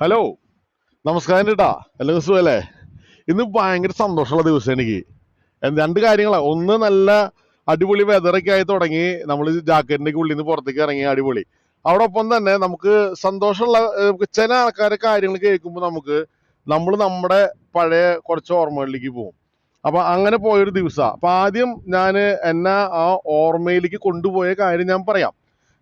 Hello നമസ്കാരം കേട്ടാ എല്ലാവർക്കും സുഖല്ലേ? ഇന്ന് ഭയങ്കര സന്തോഷമുള്ള ദിവസം എനിക്ക്. രണ്ട് കാര്യങ്ങളാണ് ഒന്ന് നല്ല അടിപൊളി വെതറൊക്കെ ആയി തുടങ്ങി. നമ്മൾ ജാക്കറ്റിന്റെ ഉള്ളിൽ നിന്ന് പുറത്തേക്ക് ഇറങ്ങി. അടിപൊളി. അവിടെ ഒപ്പം തന്നെ നമുക്ക് സന്തോഷമുള്ള ചില ആൾക്കാരെ കാര്യങ്ങൾ കേൾക്കുമ്പോൾ നമുക്ക് നമ്മൾ നമ്മുടെ പഴയ കുറച്ച് ഓർമ്മകളിലേക്ക് പോകും. അപ്പൊ അങ്ങനെ പോയൊരു ദിവസമാണ് അപ്പൊ ആദ്യം ഞാൻ എന്നെ ആ ഓർമ്മയിലേക്ക് കൊണ്ടുപോയ കാര്യം ഞാൻ പറയാം.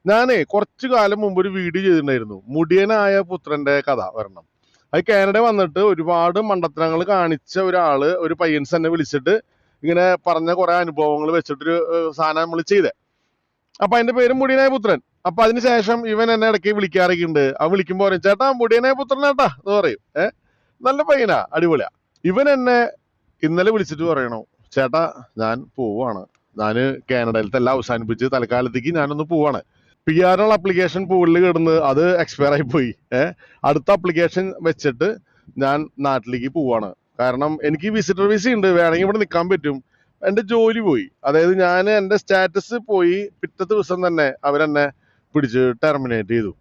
ഞാനേ കുറച്ചു കാലം മുമ്പ് ഒരു വീഡിയോ ചെയ്തിട്ടുണ്ടായിരുന്നു. മുടിയനായ പുത്രന്റെ കഥ വരണം. അത് കാനഡ വന്നിട്ട് ഒരുപാട് മണ്ടത്തരങ്ങൾ കാണിച്ച ഒരാൾ ഒരു പയ്യൻസ് തന്നെ വിളിച്ചിട്ട് ഇങ്ങനെ പറഞ്ഞ കുറെ അനുഭവങ്ങൾ വെച്ചിട്ടൊരു സാധനം നമ്മൾ ചെയ്തേ. അപ്പൊ അതിന്റെ പേര് മുടിയനായ പുത്രൻ. അപ്പൊ അതിനുശേഷം ഇവൻ എന്നെ ഇടയ്ക്ക് വിളിക്കാറൊക്കെ ഉണ്ട് അവൻ വിളിക്കുമ്പോ പറയും ചേട്ടാ മുടിയനായ പുത്രൻ ചേട്ടാ എന്ന് പറയും. ഏഹ് നല്ല പയ്യനാ അടിപൊളിയാ. ഇവൻ എന്നെ ഇന്നലെ വിളിച്ചിട്ട് പറയണു ചേട്ടാ ഞാൻ പോവാണ്. ഞാൻ കാനഡയിലത്തെ എല്ലാം അവസാനിപ്പിച്ച് തൽക്കാലത്തേക്ക് ഞാനൊന്ന് പോവാണ്. പി ആർ എൽ അപ്ലിക്കേഷൻ പൂളിൽ കിടന്ന് അത് എക്സ്പയർ ആയി പോയി. ഏഹ് അടുത്ത അപ്ലിക്കേഷൻ വെച്ചിട്ട് ഞാൻ നാട്ടിലേക്ക് പോവാണ്. കാരണം എനിക്ക് വിസിറ്റർ വിസ ഉണ്ട്. വേണമെങ്കിൽ ഇവിടെ നിൽക്കാൻ പറ്റും. എന്റെ ജോലി പോയി. അതായത് ഞാൻ എന്റെ സ്റ്റാറ്റസ് പോയി പിറ്റത്തെ ദിവസം തന്നെ അവരെന്നെ പിടിച്ച് ടെർമിനേറ്റ് ചെയ്തു.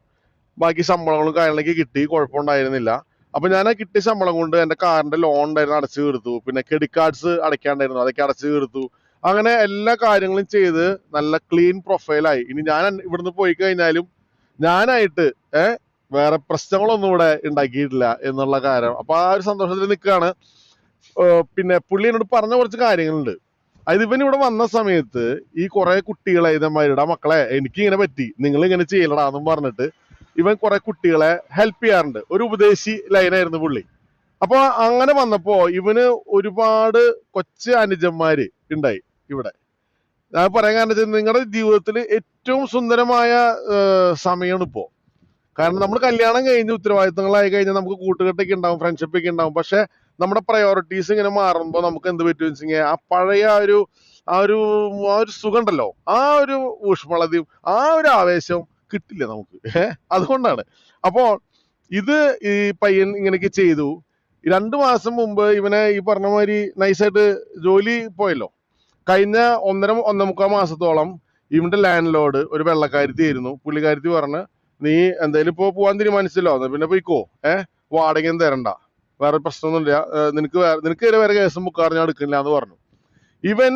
ബാക്കി ശമ്പളങ്ങളും കാര്യങ്ങളൊക്കെ കിട്ടി. കുഴപ്പമുണ്ടായിരുന്നില്ല. അപ്പൊ ഞാൻ ആ കിട്ടിയ ശമ്പളം കൊണ്ട് എന്റെ കാറിന്റെ ലോൺ ഉണ്ടായിരുന്നു അടച്ചു തീർത്തു. പിന്നെ ക്രെഡിറ്റ് കാർഡ്സ് അടയ്ക്കാണ്ടായിരുന്നു. അതൊക്കെ അടച്ചു തീർത്തു. അങ്ങനെ എല്ലാ കാര്യങ്ങളും ചെയ്ത് നല്ല ക്ലീൻ പ്രൊഫൈലായി ഇനി ഞാൻ ഇവിടുന്ന് പോയി കഴിഞ്ഞാലും ഞാനായിട്ട് ഏഹ് വേറെ പ്രശ്നങ്ങളൊന്നും ഇവിടെ ഉണ്ടാക്കിയിട്ടില്ല എന്നുള്ള കാര്യം. അപ്പൊ ആ ഒരു സന്തോഷത്തിൽ നിൽക്കുകയാണ്. പിന്നെ പുള്ളി എന്നോട് പറഞ്ഞ കുറച്ച് കാര്യങ്ങളുണ്ട്. അത് ഇവൻ ഇവിടെ വന്ന സമയത്ത് ഈ കുറെ കുട്ടികളെ ഇതന്മാരുടെ മക്കളെ എനിക്ക് ഇങ്ങനെ പറ്റി. നിങ്ങൾ ഇങ്ങനെ ചെയ്യലടാ എന്നും പറഞ്ഞിട്ട് ഇവൻ കുറെ കുട്ടികളെ ഹെൽപ്പ് ചെയ്യാറുണ്ട്. ഒരു ഉപദേശി ലൈനായിരുന്നു പുള്ളി. അപ്പൊ അങ്ങനെ വന്നപ്പോ ഇവന് ഒരുപാട് കൊച്ചു അനുജന്മാര് ഉണ്ടായി. ഇവിടെ. ഞാൻ പറയാൻ കാരണം വെച്ചാൽ നിങ്ങളുടെ ജീവിതത്തിൽ ഏറ്റവും സുന്ദരമായ സമയമാണ് ഇപ്പോ. കാരണം നമ്മൾ കല്യാണം കഴിഞ്ഞ് ഉത്തരവാദിത്തങ്ങളായി കഴിഞ്ഞാൽ നമുക്ക് കൂട്ടുകെട്ടൊക്കെ ഉണ്ടാവും ഫ്രണ്ട്ഷിപ്പ് ഒക്കെ ഉണ്ടാവും പക്ഷെ നമ്മുടെ പ്രയോറിറ്റീസ് ഇങ്ങനെ മാറുമ്പോൾ നമുക്ക് എന്ത് പറ്റും വെച്ചെങ്കിൽ ആ പഴയ ഒരു ആ ഒരു ആ ഒരു സുഖം ഉണ്ടല്ലോ ആ ഒരു ഊഷ്മളതയും ആ ഒരു ആവേശവും കിട്ടില്ല നമുക്ക്. അതുകൊണ്ടാണ്. അപ്പോ ഇത് ഈ പയ്യൻ ഇങ്ങനെയൊക്കെ ചെയ്തു. രണ്ടു മാസം മുമ്പ് ഇവനെ ഈ പറഞ്ഞ മാതിരി നൈസായിട്ട് ജോലി പോയല്ലോ? കഴിഞ്ഞ ഒന്നര ഒന്നേ മുക്കാൽ മാസത്തോളം ഇവിടെ ലാൻഡ് ലോഡ് ഒരു വെള്ളക്കാരുത്തി ആയിരുന്നു. പുള്ളിക്കാരുത്തി പറഞ്ഞ് നീ എന്തായാലും ഇപ്പോൾ പോവാൻ തീരുമാനിച്ചല്ലോ പിന്നെ പോയിക്കോ. ഏഹ് വാടകയും തരണ്ട. വേറെ പ്രശ്നമൊന്നുമില്ല. നിനക്ക് വേറെ നിനക്ക് വേറെ കേസും ബുക്കാറ് ഞാൻ എടുക്കില്ല എന്ന് പറഞ്ഞു. ഇവൻ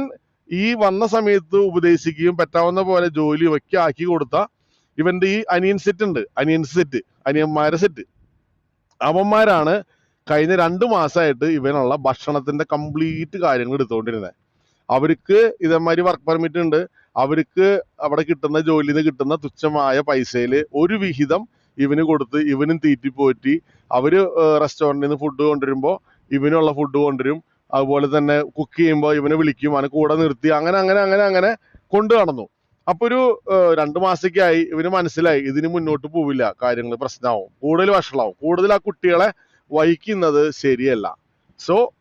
ഈ വന്ന സമയത്ത് ഉപദേശിക്കുകയും പറ്റാവുന്ന പോലെ ജോലി ഒക്കെ ആക്കി കൊടുത്ത ഇവന്റെ ഈ അനിയൻ സെറ്റ് ഉണ്ട്. അനിയൻ സെറ്റ് അനിയന്മാരെ സെറ്റ് അവന്മാരാണ് കഴിഞ്ഞ രണ്ട് മാസമായിട്ട് ഇവനുള്ള ഭക്ഷണത്തിന്റെ കംപ്ലീറ്റ് കാര്യങ്ങൾ എടുത്തുകൊണ്ടിരുന്നത് അവർക്ക് ഇതേമാതിരി വർക്ക് പെർമിറ്റ് ഉണ്ട്. അവർക്ക് അവിടെ കിട്ടുന്ന ജോലിയിൽ നിന്ന് കിട്ടുന്ന തുച്ഛമായ പൈസയിൽ ഒരു വിഹിതം ഇവന് കൊടുത്ത് ഇവനും തീറ്റി പോറ്റി അവർ റെസ്റ്റോറന്റിൽ നിന്ന് ഫുഡ് കൊണ്ടുവരുമ്പോൾ ഇവനുള്ള ഫുഡ് കൊണ്ടുവരും. അതുപോലെ തന്നെ കുക്ക് ചെയ്യുമ്പോൾ ഇവനെ വിളിക്കും. അവനെ കൂടെ നിർത്തി. അങ്ങനെ അങ്ങനെ അങ്ങനെ അങ്ങനെ കൊണ്ടു നടന്നു. അപ്പൊ ഒരു രണ്ടു മാസത്തേക്കായി ഇവന് മനസ്സിലായി. ഇതിന് മുന്നോട്ട് പോവില്ല. കാര്യങ്ങൾ പ്രശ്നമാവും. കൂടുതൽ വഷളാവും. കൂടുതൽ ആ കുട്ടികളെ വഹിക്കുന്നത് ശരിയല്ല. സോ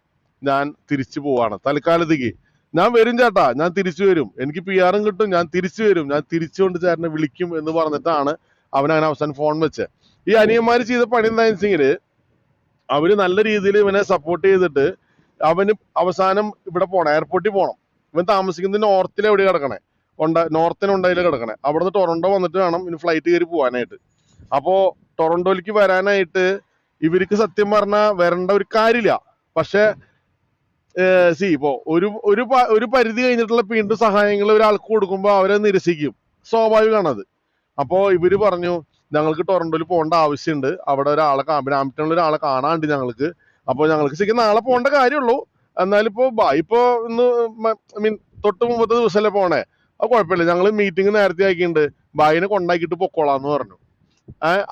ഞാൻ തിരിച്ചു പോവാണ്. തൽക്കാലത്തേക്ക്. ഞാൻ വരും ചേട്ടാ ഞാൻ തിരിച്ചു വരും. എനിക്ക് പി ആറും കിട്ടും ഞാൻ തിരിച്ചു വരും. ഞാൻ തിരിച്ചുകൊണ്ട് ചേട്ടനെ വിളിക്കും എന്ന് പറഞ്ഞിട്ടാണ് അവൻ അങ്ങനെ അവസാനം ഫോൺ വെച്ച് ഈ അനിയന്മാര് ചെയ്ത പണി എന്താണെന്ന് വെച്ചെങ്കിൽ അവർ നല്ല രീതിയിൽ ഇവനെ സപ്പോർട്ട് ചെയ്തിട്ട് അവന് അവസാനം ഇവിടെ പോണം എയർപോർട്ടിൽ പോണം. ഇവൻ താമസിക്കുന്നത് നോർത്തിൽ എവിടെ കിടക്കണേ? ഉണ്ട നോർത്തിന് ഉണ്ടായില്ല കിടക്കണേ. അവിടുന്ന് ടൊറന്റോ വന്നിട്ട് വേണം ഇനി ഫ്ലൈറ്റ് കയറി പോകാനായിട്ട് അപ്പോ ടൊറന്റോയിലേക്ക് വരാനായിട്ട് ഇവർക്ക് സത്യം പറഞ്ഞാൽ വരേണ്ട ഒരു കാര്യമില്ല. പക്ഷെ സി ഇപ്പോ ഒരു ഒരു ഒരു പരിധി കഴിഞ്ഞിട്ടുള്ള വീണ്ടും സഹായങ്ങൾ ഒരാൾക്ക് കൊടുക്കുമ്പോൾ അവരെ നിരസിക്കും. സ്വാഭാവികമാണ് അത് അപ്പോ ഇവർ പറഞ്ഞു ഞങ്ങൾക്ക് ടൊറന്റോയിൽ പോകേണ്ട ആവശ്യമുണ്ട് അവിടെ ഒരാളെ ബ്രാംപ്ടണിൽ ഒരാളെ കാണാണ്ട് ഞങ്ങൾക്ക്. അപ്പൊ ഞങ്ങൾക്ക് ശരിക്കും നാളെ പോകേണ്ട കാര്യമുള്ളൂ എന്നാലിപ്പോ ഇപ്പോ ഇന്ന് ഐ മീൻ തൊട്ട് മുമ്പത്തെ ദിവസമല്ലേ പോണേ. അത് കുഴപ്പമില്ല. ഞങ്ങൾ മീറ്റിംഗ് നേരത്തെ ആക്കിയിട്ടുണ്ട്. ബായിനെ കൊണ്ടാക്കിയിട്ട് പൊക്കോളാന്ന് പറഞ്ഞു.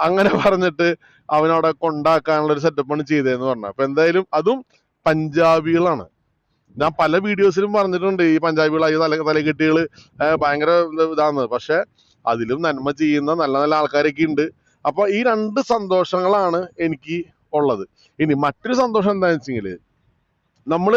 അങ്ങനെ പറഞ്ഞിട്ട് അവനവിടെ കൊണ്ടാക്കാനുള്ള ഒരു സെറ്റപ്പാണ് ചെയ്തതെന്ന് പറഞ്ഞു അപ്പൊ എന്തായാലും അതും പഞ്ചാബികളാണ്. ഞാൻ പല വീഡിയോസിലും പറഞ്ഞിട്ടുണ്ട് ഈ പഞ്ചാബികളായി തല തലകെട്ടികൾ ഏഹ് ഭയങ്കര ഇത് ഇതാന്ന്. പക്ഷെ അതിലും നന്മ ചെയ്യുന്ന നല്ല നല്ല ആൾക്കാരൊക്കെ ഉണ്ട് അപ്പൊ ഈ രണ്ട് സന്തോഷങ്ങളാണ് എനിക്ക് ഉള്ളത്. ഇനി മറ്റൊരു സന്തോഷം എന്താണെന്ന് വെച്ചെങ്കിൽ നമ്മൾ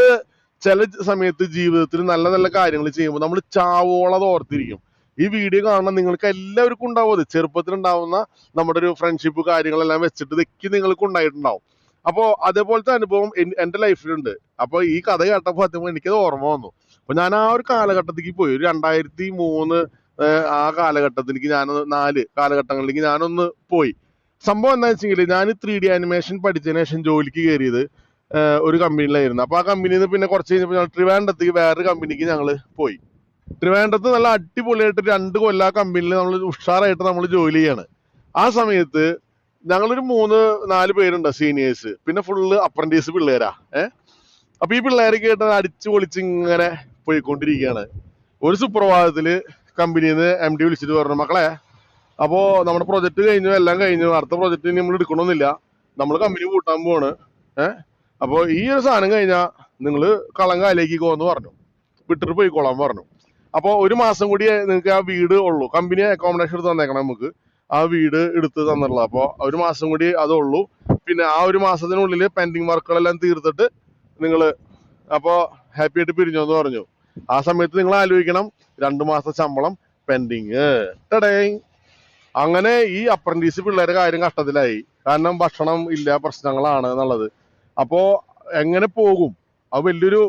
ചില സമയത്ത് ജീവിതത്തിൽ നല്ല നല്ല കാര്യങ്ങൾ ചെയ്യുമ്പോൾ നമ്മൾ ചാവോളത് ഓർത്തിരിക്കും. ഈ വീഡിയോ കാണുന്ന നിങ്ങൾക്ക് എല്ലാവർക്കും ഉണ്ടാവും അത്. ചെറുപ്പത്തിൽ ഉണ്ടാവുന്ന നമ്മുടെ ഒരു ഫ്രണ്ട്ഷിപ്പ് കാര്യങ്ങളെല്ലാം വെച്ചിട്ട് ഇതൊക്കെ നിങ്ങൾക്ക് ഉണ്ടായിട്ടുണ്ടാവും. അപ്പോ അതേപോലത്തെ അനുഭവം എന്റെ ലൈഫിലുണ്ട്. അപ്പൊ ഈ കഥ കേട്ടപ്പോ സത്യം എനിക്കത് ഓർമ്മ വന്നു. അപ്പൊ ഞാൻ ആ ഒരു കാലഘട്ടത്തിലേക്ക് പോയി. ഒരു രണ്ടായിരത്തി മൂന്ന് ആ കാലഘട്ടത്തിലേക്ക് ഞാൻ നാല് കാലഘട്ടങ്ങളിലേക്ക് ഞാനൊന്ന് പോയി. സംഭവം എന്താ വെച്ചെങ്കിൽ ഞാൻ ത്രീ ഡി ആനിമേഷൻ പഠിച്ചതിന് ശേഷം ജോലിക്ക് കയറിയത് ഒരു കമ്പനിയിലായിരുന്നു. അപ്പൊ ആ കമ്പനിയിൽ നിന്ന് പിന്നെ കുറച്ച് കഴിഞ്ഞപ്പോൾ ഞങ്ങൾ ട്രിവാൻഡത്തേക്ക് വേറൊരു കമ്പനിക്ക് ഞങ്ങൾ പോയി. ട്രിവാൻഡ്രത്ത് നല്ല അടിപൊളിയായിട്ട് രണ്ട് കൊല്ലം ആ കമ്പനിയിൽ നമ്മൾ ഉഷാറായിട്ട് നമ്മൾ ജോലി ചെയ്യാണ്. ആ സമയത്ത് ഞങ്ങളൊരു മൂന്ന് നാല് പേരുണ്ട് സീനിയേഴ്സ് പിന്നെ ഫുള്ള് അപ്രന്റീസ് പിള്ളേരാ. ഏഹ് അപ്പൊ ഈ പിള്ളേരെ ആയിട്ട് അടിച്ചു പൊളിച്ച് ഇങ്ങനെ പോയിക്കൊണ്ടിരിക്കുകയാണ്. ഒരു സുപ്രഭാതത്തിൽ കമ്പനിയിൽ നിന്ന് എം ഡി വിളിച്ചിട്ട് പറഞ്ഞു മക്കളെ അപ്പോ നമ്മുടെ പ്രൊജക്ട് കഴിഞ്ഞു എല്ലാം കഴിഞ്ഞു. അടുത്ത പ്രൊജക്ട് നമ്മൾ എടുക്കണമെന്നില്ല നമ്മൾ കമ്പനി കൂട്ടാൻ പോവാണ്. ഏഹ് അപ്പോൾ ഈ ഒരു സാധനം കഴിഞ്ഞാൽ നിങ്ങൾ കളം കാലേക്കോ എന്ന് പറഞ്ഞു. വിട്ടിട്ട് പോയിക്കോളാൻ പറഞ്ഞു. അപ്പോൾ ഒരു മാസം കൂടി നിങ്ങൾക്ക് ആ വീട് ഉള്ളൂ. കമ്പനി അക്കോമഡേഷൻ എടുത്ത് തന്നേക്കണം നമുക്ക്. ആ വീട് എടുത്ത് തന്നിട്ടുള്ളത്. അപ്പോൾ ഒരു മാസം കൂടി അതുള്ളൂ. പിന്നെ ആ ഒരു മാസത്തിനുള്ളിൽ പെൻഡിങ് വർക്കുകളെല്ലാം തീർത്തിട്ട് നിങ്ങൾ അപ്പോൾ ഹാപ്പി ആയിട്ട് പിരിഞ്ഞു എന്ന് പറഞ്ഞു. ആ സമയത്ത് നിങ്ങൾ ആലോചിക്കണം. രണ്ട് മാസം ശമ്പളം പെൻഡിങ് അങ്ങനെ ഈ അപ്രന്റീസ് പിള്ളേരെ കാര്യം കഷ്ടത്തിലായി കാരണം ഭക്ഷണം ഇല്ല പ്രശ്നങ്ങളാണ് എന്നുള്ളത്. അപ്പോ എങ്ങനെ പോകും? അത് വലിയൊരു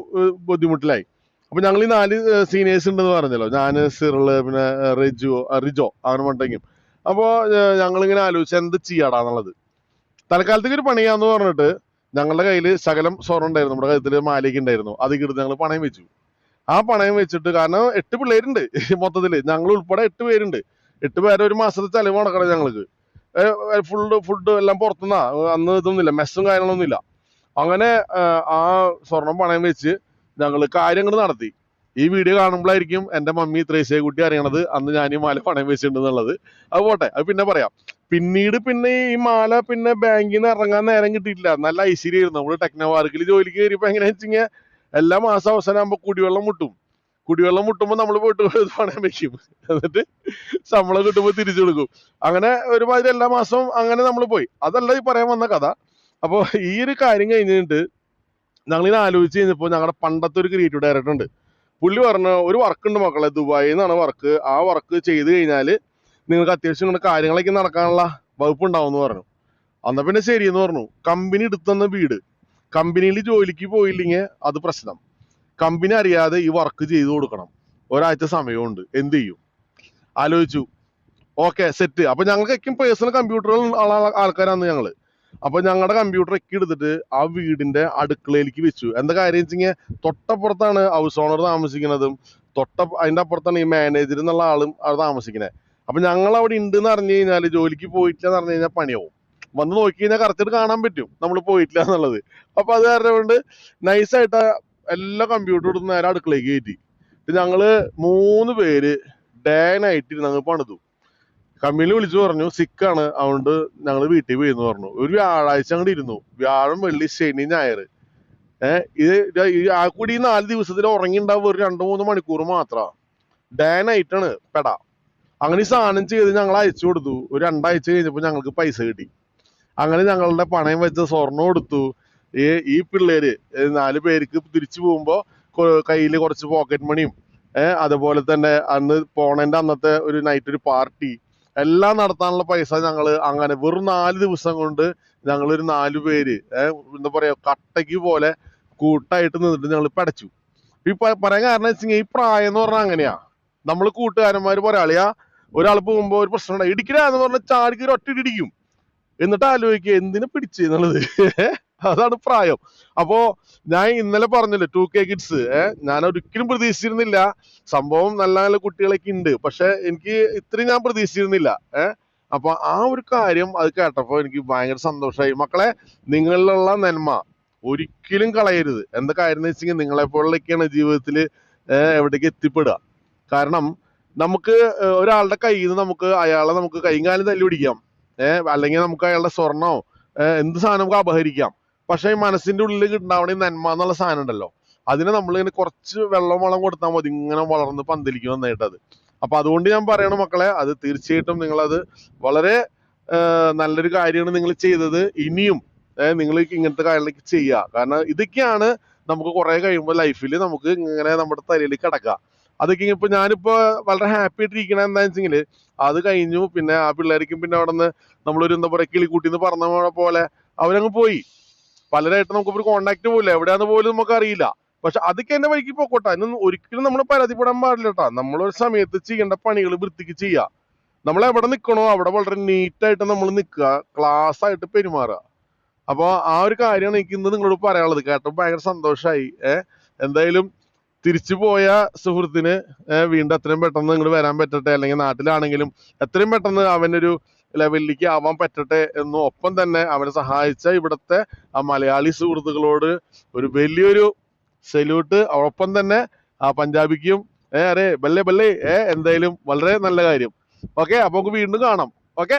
ബുദ്ധിമുട്ടിലായി. അപ്പൊ ഞങ്ങൾ ഈ നാല് സീനിയേഴ്സ് ഉണ്ടെന്ന് പറഞ്ഞല്ലോ. ഞാൻ സിറിൾ പിന്നെ റിജു റിജോ അങ്ങനെ മണ്ടെങ്കിൽ അപ്പോ ഞങ്ങൾ ഇങ്ങനെ ആലോചിച്ച് എന്ത് ചെയ്യാടാ എന്നുള്ളത്. തൽക്കാലത്തേക്ക് ഒരു പണിയാന്ന് പറഞ്ഞിട്ട് ഞങ്ങളുടെ കയ്യിൽ ശകലം സ്വർണം ഉണ്ടായിരുന്നു. നമ്മുടെ കഴുത്തിൽ മാലിക ഉണ്ടായിരുന്നു. അത് കിടന്ന് ഞങ്ങൾ പണയം വെച്ചു. ആ പണയം വെച്ചിട്ട് കാരണം എട്ട് പിള്ളേരുണ്ട് മൊത്തത്തിൽ. ഞങ്ങൾ ഉൾപ്പെടെ എട്ട് പേരുണ്ട്. എട്ട് പേരെ ഒരു മാസത്തെ ചെലവ് നടക്കണം ഞങ്ങൾക്ക്. ഫുഡ് ഫുഡ് എല്ലാം പുറത്തുനിന്നാ അന്ന് ഇതൊന്നുമില്ല. മെസ്സും കാര്യങ്ങളൊന്നുമില്ല. അങ്ങനെ ആ സ്വർണം പണയം വെച്ച് ഞങ്ങൾ കാര്യങ്ങൾ നടത്തി. ഈ വീഡിയോ കാണുമ്പോഴായിരിക്കും എന്റെ മമ്മി ത്രേശ്യ കുട്ടി അറിയണത്. അന്ന് ഞാൻ ഈ മാല പണയം വെച്ചിട്ടുണ്ടെന്നുള്ളത്. അത് പോട്ടെ അത് പിന്നെ പറയാം. പിന്നീട് പിന്നെ ഈ മാല പിന്നെ ബാങ്കിൽ നിന്ന് ഇറങ്ങാൻ നേരം കിട്ടിയിട്ടില്ല. നല്ല ഐശ്വര്യമായിരുന്നു. നമ്മൾ ടെക്നോ പാർക്കിൽ ജോലിക്ക് കയറിയപ്പോ എങ്ങനെയാ കഴിഞ്ഞാൽ എല്ലാ മാസം അവസാനം ആകുമ്പോ കുടിവെള്ളം മുട്ടും. കുടിവെള്ളം മുട്ടുമ്പോ നമ്മൾ പോയിട്ട് പണയം വെക്കും. എന്നിട്ട് ശമ്പളം കിട്ടുമ്പോൾ തിരിച്ചു കൊടുക്കും. അങ്ങനെ ഒരുമാതിരി എല്ലാ മാസവും അങ്ങനെ നമ്മൾ പോയി. അതല്ല ഈ പറയാൻ വന്ന കഥ. അപ്പോൾ ഈ ഒരു കാര്യം കഴിഞ്ഞിട്ട് ഞങ്ങളിത് ആലോചിച്ച് കഴിഞ്ഞപ്പോൾ ഞങ്ങളുടെ പണ്ടത്തെ ഒരു ക്രിയേറ്റീവ് ഡയറക്ടർ ഉണ്ട്. പുള്ളി പറഞ്ഞു ഒരു വർക്ക് ഉണ്ട് മക്കളെ ദുബായിൽ നിന്നാണ് വർക്ക്. ആ വർക്ക് ചെയ്ത് കഴിഞ്ഞാൽ നിങ്ങൾക്ക് അത്യാവശ്യം ഇങ്ങനെ കാര്യങ്ങളൊക്കെ നടക്കാനുള്ള വകുപ്പ് ഉണ്ടാവും എന്ന് പറഞ്ഞു. അന്നാ പിന്നെ ശരി എന്ന് പറഞ്ഞു. കമ്പനി എടുത്തുന്ന വീട്. കമ്പനിയിൽ ജോലിക്ക് പോയില്ലെങ്കിൽ അത് പ്രശ്നം. കമ്പനി അറിയാതെ ഈ വർക്ക് ചെയ്തു കൊടുക്കണം. ഒരാഴ്ച സമയമുണ്ട്. എന്ത് ചെയ്യും? ആലോചിച്ചു. Okay set. അപ്പൊ ഞങ്ങൾക്കൊക്കെ പേഴ്സണൽ കമ്പ്യൂട്ടറുകൾ ആൾക്കാരാണ് ഞങ്ങൾ. അപ്പൊ ഞങ്ങളുടെ കമ്പ്യൂട്ടർ ഒക്കെ എടുത്തിട്ട് ആ വീടിന്റെ അടുക്കളയിലേക്ക് വെച്ചു. എന്താ കാര്യം വെച്ചെങ്കിൽ തൊട്ടപ്പുറത്താണ് ഹൗസ് ഓണർ താമസിക്കുന്നതും തൊട്ട അതിന്റെ അപ്പുറത്താണ് ഈ മാനേജർ എന്നുള്ള ആളും അവിടെ താമസിക്കുന്നത് അപ്പൊ ഞങ്ങൾ അവിടെ ഉണ്ട് എന്ന് അറിഞ്ഞു കഴിഞ്ഞാൽ ജോലിക്ക് പോയിട്ടില്ല എന്ന് പറഞ്ഞു കഴിഞ്ഞാൽ പണിയാവും. വന്ന് നോക്കി കഴിഞ്ഞാൽ കറക്റ്റ് കാണാൻ പറ്റും. നമ്മൾ പോയിട്ടില്ല എന്നുള്ളത്. അപ്പൊ അത് കാരണം കൊണ്ട് നൈസായിട്ട് എല്ലാ കമ്പ്യൂട്ടർ എടുത്ത് നേരെ അടുക്കളയ്ക്ക് കയറ്റി. ഞങ്ങൾ മൂന്ന് പേര് ഡേ നൈറ്റ് ഞങ്ങൾ പണിതു. കമ്പനിയിൽ വിളിച്ചു പറഞ്ഞു സിക്കാണ്. അതുകൊണ്ട് ഞങ്ങൾ വീട്ടിൽ പോയിന്ന് പറഞ്ഞു. ഒരു വ്യാഴാഴ്ച അങ്ങോട്ട് ഇരുന്നു. വ്യാഴം വെള്ളി ശനി ഞായർ ഏഹ് ഇത് ആ കൂടി ഈ നാല് ദിവസത്തിൽ ഉറങ്ങിണ്ടാവും ഒരു രണ്ടു മൂന്ന് മണിക്കൂർ മാത്രാ. ഡേ നൈറ്റ് ആണ് പെട. അങ്ങനെ ഈ സാധനം ചെയ്ത് ഞങ്ങൾ അയച്ചു കൊടുത്തു. ഒരു രണ്ടാഴ്ച കഴിഞ്ഞപ്പോൾ ഞങ്ങൾക്ക് പൈസ കിട്ടി. അങ്ങനെ ഞങ്ങളുടെ പണയം വെച്ച സ്വർണം കൊടുത്തു. ഈ ഈ പിള്ളേര് നാല് പേർക്ക് തിരിച്ചു പോകുമ്പോ കയ്യിൽ കുറച്ച് പോക്കറ്റ് മണിയും ഏഹ് അതുപോലെ തന്നെ അന്ന് പോണേന്റെ അന്നത്തെ ഒരു നൈറ്റ് ഒരു പാർട്ടി എല്ലാം നടത്താനുള്ള പൈസ ഞങ്ങൾ അങ്ങനെ വെറും നാല് ദിവസം കൊണ്ട് ഞങ്ങൾ ഒരു നാല് പേര് എന്താ പറയാ കട്ടയ്ക്ക് പോലെ കൂട്ടായിട്ട് നിന്നിട്ട് ഞങ്ങൾ പടച്ചു. ഈ പ- പറയാൻ കാരണം വെച്ചാൽ ഈ പ്രായം എന്ന് പറഞ്ഞാൽ അങ്ങനെയാ. നമ്മൾ കൂട്ടുകാരന്മാര് പറയാളിയാ ഒരാൾ പോകുമ്പോ ഒരു പ്രശ്നം എന്ന് പറഞ്ഞാൽ ചാടിക്ക് ഒരു ഒറ്റ ഇടിക്കും. എന്നിട്ട് ആലോചിക്കുക എന്തിനെ പിടിച്ചു എന്നുള്ളത്? അതാണ് പ്രായം. അപ്പോ ഞാൻ ഇന്നലെ പറഞ്ഞല്ലോ ടു കെ കിഡ്സ് ഏർ ഞാൻ ഒരിക്കലും പ്രതീക്ഷിച്ചിരുന്നില്ല. സംഭവം നല്ല നല്ല കുട്ടികളൊക്കെ ഉണ്ട് പക്ഷെ എനിക്ക് ഇത്രയും ഞാൻ പ്രതീക്ഷിച്ചിരുന്നില്ല. ഏഹ് അപ്പൊ ആ ഒരു കാര്യം അത് കേട്ടപ്പോ എനിക്ക് ഭയങ്കര സന്തോഷമായി മക്കളെ നിങ്ങളിലുള്ള നന്മ ഒരിക്കലും കളയരുത്. എന്താ കാര്യം എന്ന് നിങ്ങളെ പോലുള്ളൊക്കെയാണ് ജീവിതത്തിൽ എവിടേക്ക് എത്തിപ്പെടുക. കാരണം നമുക്ക് ഒരാളുടെ കയ്യിൽ നിന്ന് നമുക്ക് അയാളെ നമുക്ക് കൈകാലം കാലും തല്ലി പിടിക്കാം. ഏഹ് അല്ലെങ്കിൽ നമുക്ക് അയാളുടെ സ്വർണോ എന്ത് സാധനം നമുക്ക് അപഹരിക്കാം. പക്ഷെ മനസ്സിന്റെ ഉള്ളിൽ ഉണ്ടാവണ നന്മ എന്നുള്ള സാധനം ഉണ്ടല്ലോ. അതിനെ നമ്മൾ ഇങ്ങനെ കുറച്ച് വെള്ളം വളം കൊടുത്താൽ മതി. ഇങ്ങനെ വളർന്ന് പന്തലിക്കും നന്നായിട്ട് അത്. അപ്പൊ അതുകൊണ്ട് ഞാൻ പറയണ മക്കളെ അത് തീർച്ചയായിട്ടും നിങ്ങളത് വളരെ നല്ലൊരു കാര്യമാണ് നിങ്ങൾ ചെയ്തത്. ഇനിയും നിങ്ങൾ ഇങ്ങനത്തെ കാര്യങ്ങളൊക്കെ ചെയ്യുക. കാരണം ഇതൊക്കെയാണ് നമുക്ക് കുറെ കഴിയുമ്പോൾ ലൈഫിൽ നമുക്ക് ഇങ്ങനെ നമ്മുടെ തലയിൽ കിടക്കുക. അതൊക്കെ ഇപ്പൊ ഞാനിപ്പോ വളരെ ഹാപ്പി ആയിട്ടിരിക്കണ എന്താണെന്ന് വെച്ചെങ്കിൽ അത് കഴിഞ്ഞു. പിന്നെ ആ പിള്ളേർക്കും പിന്നെ അവിടെ നിന്ന് നമ്മളൊരു എന്താ പറയാ കിളിക്കൂട്ടിന്ന് പറഞ്ഞ പോലെ അവരങ്ങ് പോയി. പലരായിട്ട് നമുക്ക് ഒരു കോണ്ടാക്ട് പോലും എവിടെയാന്ന് പോലും നമുക്ക് അറിയില്ല. പക്ഷെ അതൊക്കെ എന്റെ വഴിക്ക് പോക്കോട്ടെ. അതിനൊന്നും ഒരിക്കലും നമ്മൾ പരാതിപ്പെടാൻ പാടില്ല കേട്ടാ നമ്മളൊരു സമയത്ത് ചെയ്യേണ്ട പണികൾ വൃത്തിക്ക് ചെയ്യുക നമ്മൾ എവിടെ നിൽക്കണോ അവിടെ വളരെ നീറ്റായിട്ട് നമ്മൾ നിൽക്കുക ക്ലാസ് ആയിട്ട് പെരുമാറുക. അപ്പോൾ ആ ഒരു കാര്യമാണ് എനിക്ക് ഇന്ന് നിങ്ങളോട് പറയാനുള്ളത്. കേട്ടോ ഭയങ്കര സന്തോഷമായി ഏഹ് എന്തായാലും തിരിച്ചു പോയ സുഹൃത്തിന് വീണ്ടും എത്രയും പെട്ടെന്ന് നിങ്ങൾ വരാൻ പറ്റട്ടെ. അല്ലെങ്കിൽ നാട്ടിലാണെങ്കിലും എത്രയും പെട്ടെന്ന് അവനൊരു ലെവലിലേക്ക് ആവാൻ പറ്റട്ടെ എന്നും ഒപ്പം തന്നെ അവരെ സഹായിച്ച ഇവിടുത്തെ ആ മലയാളി സുഹൃത്തുക്കളോട് ഒരു വലിയൊരു സല്യൂട്ട് ഒപ്പം തന്നെ ആ പഞ്ചാബിക്കും ഏ അരെ ബല്ലേ ബല്ലേ ഏ എന്തായാലും വളരെ നല്ല കാര്യം. ഓക്കെ അപ്പൊ നമുക്ക് വീണ്ടും കാണാം. ഓക്കെ?